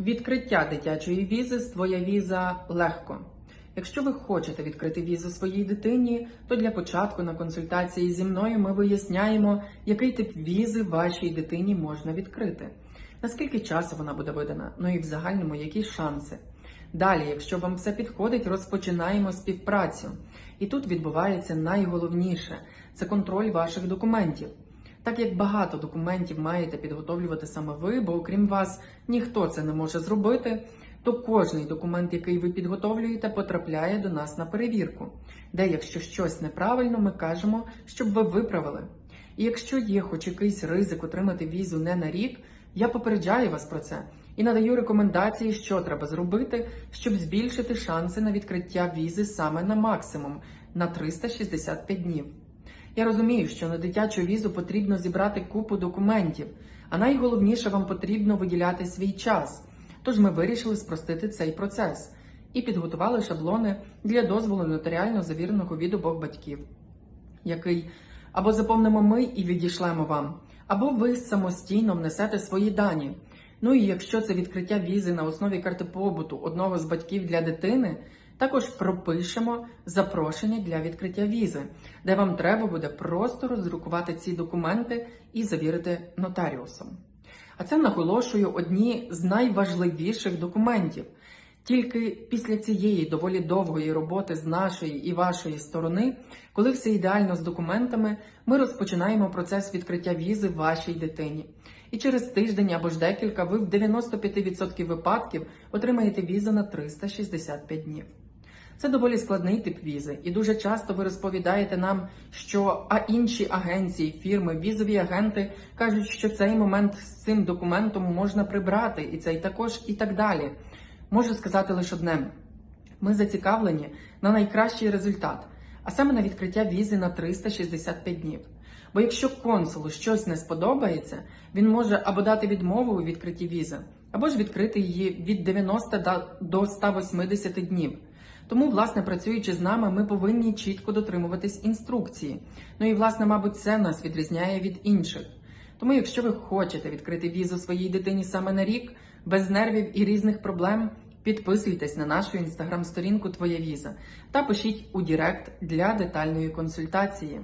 Відкриття дитячої візи з твоя віза легко. Якщо ви хочете відкрити візу своїй дитині, то для початку на консультації зі мною ми виясняємо, який тип візи вашій дитині можна відкрити, наскільки часу вона буде видана, ну і в загальному які шанси. Далі, якщо вам все підходить, розпочинаємо співпрацю. І тут відбувається найголовніше це контроль ваших документів. Так як багато документів маєте підготовлювати саме ви, бо окрім вас ніхто це не може зробити, то кожний документ, який ви підготовлюєте, потрапляє до нас на перевірку, де, якщо щось неправильно, ми кажемо, щоб ви виправили. І якщо є хоч якийсь ризик отримати візу не на рік, я попереджаю вас про це і надаю рекомендації, що треба зробити, щоб збільшити шанси на відкриття візи саме на максимум на 365 днів. Я розумію, що на дитячу візу потрібно зібрати купу документів, а найголовніше вам потрібно виділяти свій час. Тож ми вирішили спростити цей процес і підготували шаблони для дозволу нотаріально завіреного від обох батьків, який або заповнимо ми і відійшлемо вам, або ви самостійно внесете свої дані. Ну і якщо це відкриття візи на основі карти побуту одного з батьків для дитини, також пропишемо запрошення для відкриття візи, де вам треба буде просто роздрукувати ці документи і завірити нотаріусом. А це наголошую одні з найважливіших документів. Тільки після цієї доволі довгої роботи з нашої і вашої сторони, коли все ідеально з документами, ми розпочинаємо процес відкриття візи вашій дитині. І через тиждень або ж декілька ви в 95% випадків отримаєте візу на 365 днів. Це доволі складний тип візи, і дуже часто ви розповідаєте нам, що а інші агенції, фірми, візові агенти кажуть, що цей момент з цим документом можна прибрати, і цей також, і так далі. Можу сказати лише одне: ми зацікавлені на найкращий результат, а саме на відкриття візи на 365 днів. Бо якщо консулу щось не сподобається, він може або дати відмову у відкритті візи, або ж відкрити її від 90 до 180 днів. Тому, власне, працюючи з нами, ми повинні чітко дотримуватись інструкції. Ну і, власне, мабуть, це нас відрізняє від інших. Тому, якщо ви хочете відкрити візу своїй дитині саме на рік, без нервів і різних проблем, підписуйтесь на нашу інстаграм-сторінку Твоя віза та пишіть у Дірект для детальної консультації.